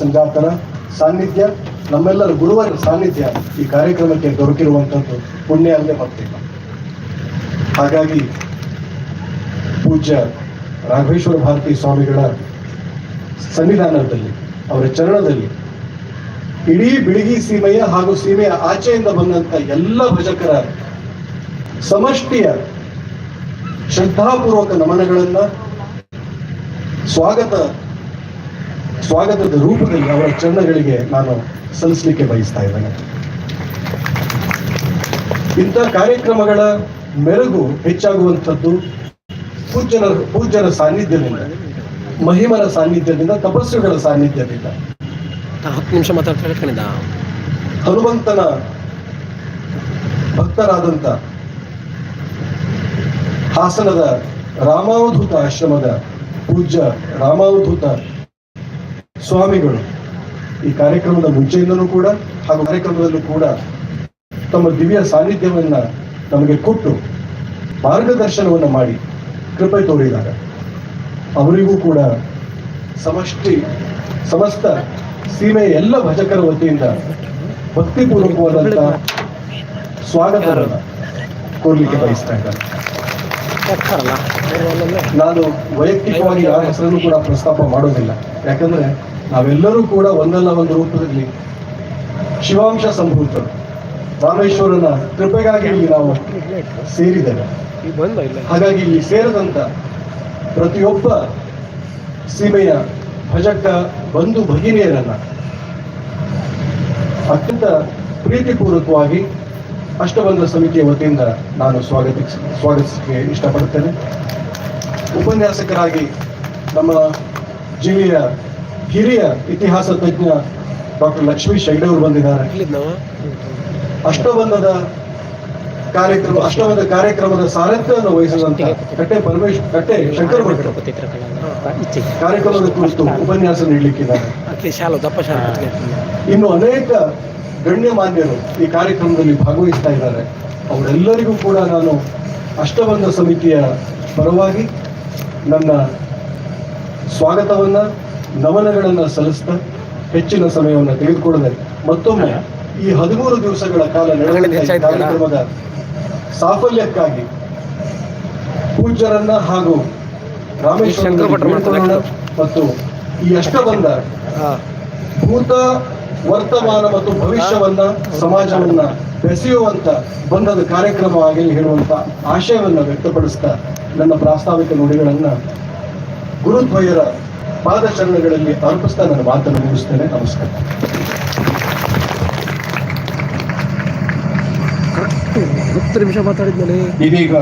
ಸಂಜಾತರ ಸಾನ್ನಿಧ್ಯ, ನಮ್ಮೆಲ್ಲರ ಗುರುವರ ಸಾನ್ನಿಧ್ಯ ಈ ಕಾರ್ಯಕ್ರಮಕ್ಕೆ ದೊರಕಿರುವಂತದ್ದು ಪುಣ್ಯ ಅಲ್ಲದೆ ಮತ್ತಿಲ್ಲ ಹಾಗಾಗಿ ಪೂಜ್ಯ ರಾಘವೇಶ್ವರ ಭಾರತಿ ಸ್ವಾಮಿಗಳ ಸನ್ನಿಧಾನದಲ್ಲಿ, ಅವರ ಚರಣದಲ್ಲಿ ಇಡೀ ಬಿಳಿಗಿ ಸೀಮೆಯ ಹಾಗೂ ಸೀಮೆಯ ಆಚೆಯಿಂದ ಬಂದಂತ ಎಲ್ಲ ಭಜಕರ ಸಮಷ್ಟಿಯ ಶ್ರದ್ಧಾಪೂರ್ವಕ ನಮನಗಳನ್ನ ಸ್ವಾಗತ ಸ್ವಾಗತದ ರೂಪದಲ್ಲಿ ಅವರ ಚರಣಗಳಿಗೆ ನಾನು ಸಲ್ಲಿಸಲಿಕ್ಕೆ ಬಯಸ್ತಾ ಇದ್ದೇನೆ. ಇಂಥ ಕಾರ್ಯಕ್ರಮಗಳ ಮೆರುಗು ಹೆಚ್ಚಾಗುವಂಥದ್ದು ಪೂಜ್ಯನ ಪೂಜ್ಯರ ಸಾನ್ನಿಧ್ಯದಿಂದ ಮಹಿಮರ ಸಾನ್ನಿಧ್ಯದಿಂದ ತಪಸ್ಸುಗಳ ಸಾನ್ನಿಧ್ಯದಿಂದ. ಹತ್ತು ನಿಮಿಷ ಮಾತಾಡ್ತಾ ಹನುಮಂತನ ಭಕ್ತರಾದಂಥ ಹಾಸನದ ರಾಮಾವಧೂತ ಆಶ್ರಮದ ಪೂಜ್ಯ ರಾಮಾವಧೂತ ಸ್ವಾಮಿಗಳು, ಈ ಕಾರ್ಯಕ್ರಮದ ಮುಂಚೆಯಿಂದಲೂ ಕೂಡ ಹಾಗೂ ಕಾರ್ಯಕ್ರಮದಲ್ಲೂ ಕೂಡ ತಮ್ಮ ದಿವ್ಯ ಸಾನ್ನಿಧ್ಯವನ್ನ ನಮಗೆ ಕೊಟ್ಟು ಮಾರ್ಗದರ್ಶನವನ್ನು ಮಾಡಿ ಕೃಪೆ ತೋರಿದಾಗ ಅವರಿಗೂ ಕೂಡ ಸಮಷ್ಟಿ, ಸಮಸ್ತ ಸೀಮೆಯ ಎಲ್ಲ ಭಜಕರ ವತಿಯಿಂದ ಭಕ್ತಿಪೂರ್ವಕವಾದಂತಹ ಸ್ವಾಗತವನ್ನು ಕೋರ್ಲಿಕ್ಕೆ ಬಯಸ್ತಾ ಇದ್ದಾರೆ. ನಾನು ವೈಯಕ್ತಿಕವಾಗಿ ಯಾರ ಹೆಸರನ್ನು ಕೂಡ ಪ್ರಸ್ತಾಪ ಮಾಡೋದಿಲ್ಲ. ಯಾಕಂದ್ರೆ ನಾವೆಲ್ಲರೂ ಕೂಡ ಒಂದಲ್ಲ ಒಂದು ರೂಪದಲ್ಲಿ ಶಿವಾಂಶ ಸಂಭೂತರು. ರಾಮೇಶ್ವರನ ಕೃಪೆಗಾಗಿ ಇಲ್ಲಿ ನಾವು ಸೇರಿದ್ದೇವೆ. ಹಾಗಾಗಿ ಇಲ್ಲಿ ಸೇರದಂತ ಪ್ರತಿಯೊಬ್ಬ ಸೀಮೆಯ ಭಜಕ ಬಂಧು ಭಗಿನಿಯರನ್ನ ಅತ್ಯಂತ ಪ್ರೀತಿಪೂರ್ವಕವಾಗಿ ಅಷ್ಟಬಂಧ ಸಮಿತಿಯ ವತಿಯಿಂದ ನಾನು ಸ್ವಾಗತ ಸ್ವಾಗತಿಸಕ್ಕೆ ಇಷ್ಟಪಡುತ್ತೇನೆ. ಉಪನ್ಯಾಸಕರಾಗಿ ನಮ್ಮ ಜಿಲ್ಲೆಯ ಹಿರಿಯ ಇತಿಹಾಸ ತಜ್ಞ ಡಾಕ್ಟರ್ ಲಕ್ಷ್ಮೀ ಶೈಡವರು ಬಂದಿದ್ದಾರೆ. ಇಲ್ಲಿದ್ದ ಅಷ್ಟಬಂಧದ ಕಾರ್ಯಕ್ರಮ ಅಷ್ಟಬಂಧ ಕಾರ್ಯಕ್ರಮದ ಸಾರಥ್ಯವನ್ನು ವಹಿಸಿದಂತ ಕಟ್ಟೆ ಪರಮೇಶ್ ಕಟ್ಟೆ ಶಂಕರ್ ಕಾರ್ಯಕ್ರಮದ ಕುರಿತು ಉಪನ್ಯಾಸ ನೀಡಲಿಕ್ಕಿದ್ದಾರೆ. ಇನ್ನು ಅನೇಕ ಗಣ್ಯಮಾನ್ಯರು ಈ ಕಾರ್ಯಕ್ರಮದಲ್ಲಿ ಭಾಗವಹಿಸ್ತಾ ಇದ್ದಾರೆ. ಅವರೆಲ್ಲರಿಗೂ ಕೂಡ ನಾನು ಅಷ್ಟಬಂಧ ಸಮಿತಿಯ ಪರವಾಗಿ ನನ್ನ ಸ್ವಾಗತವನ್ನು ನಮನಗಳನ್ನು ಸಲ್ಲಿಸ್ತಾ ಹೆಚ್ಚಿನ ಸಮಯವನ್ನು ತೆಗೆದುಕೊಳ್ಳದೆ ಮತ್ತೊಮ್ಮೆ ಈ ಹದಿಮೂರು ದಿವಸಗಳ ಕಾಲ ನಡೆದ ಕಾರ್ಯಕ್ರಮದ ಸಾಫಲ್ಯಕ್ಕಾಗಿ ಪೂಜ್ಯರನ್ನ ಹಾಗೂ ರಾಮೇಶ್ವರ ಮತ್ತು ಈ ಅಷ್ಟಬಂಧ ಭೂತ ವರ್ತಮಾನ ಮತ್ತು ಭವಿಷ್ಯವನ್ನ ಸಮಾಜವನ್ನ ಬೆಸೆಯುವಂತ ಬಂಧದ ಕಾರ್ಯಕ್ರಮವಾಗಿ ಹೇಳುವಂತ ಆಶಯವನ್ನ ವ್ಯಕ್ತಪಡಿಸ್ತಾ ನನ್ನ ಪ್ರಾಸ್ತಾವಿಕ ನುಡಿಗಳನ್ನ ಗುರುದ್ವಯರ ಪಾದಚರಣಗಳಲ್ಲಿ ಅರ್ಪಿಸ್ತಾ ನನ್ನ ಮಾತನ್ನು ಮುಗಿಸ್ತೇನೆ. ನಮಸ್ಕಾರ. ಹತ್ತು ನಿಮಿಷ ಮಾತಾಡಿದ್ಮೇಲೆ ಇದೀಗ